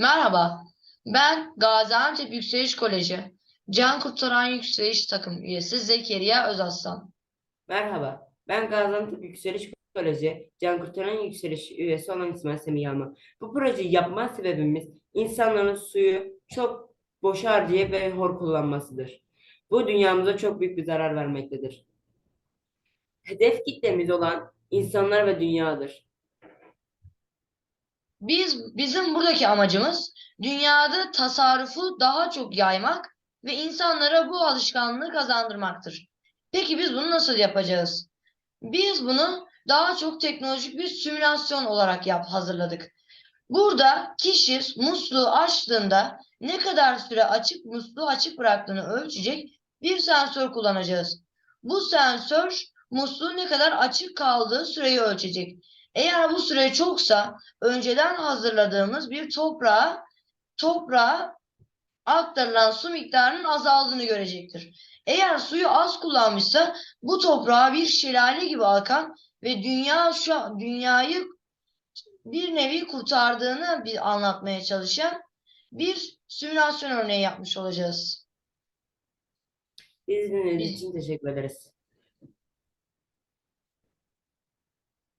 Merhaba, ben Gaziantep Yükseliş Koleji Can Kurtaran Yükseliş Takım üyesi Zekeriya Özaslan. Merhaba, ben Gaziantep Yükseliş Koleji Can Kurtaran Yükseliş üyesi olan İsmail Semih Yalman. Bu projeyi yapma sebebimiz insanların suyu çok boş harcayıp ve hor kullanmasıdır. Bu dünyamıza çok büyük bir zarar vermektedir. Hedef kitlemiz olan insanlar ve dünyadır. Biz bizim buradaki amacımız dünyada tasarrufu daha çok yaymak ve insanlara bu alışkanlığı kazandırmaktır. Peki biz bunu nasıl yapacağız? Biz bunu daha çok teknolojik bir simülasyon olarak yap hazırladık. Burada kişi musluğu açtığında ne kadar süre açık musluğu açık bıraktığını ölçecek bir sensör kullanacağız. Bu sensör musluğun ne kadar açık kaldığı süreyi ölçecek. Eğer bu süre çoksa önceden hazırladığımız bir toprağa toprağa aktarılan su miktarının azaldığını görecektir. Eğer suyu az kullanmışsa bu toprağa bir şelale gibi akan ve dünya şu dünyayı bir nevi kurtardığını bir anlatmaya çalışan bir simülasyon örneği yapmış olacağız. İzninizz için teşekkür ederiz.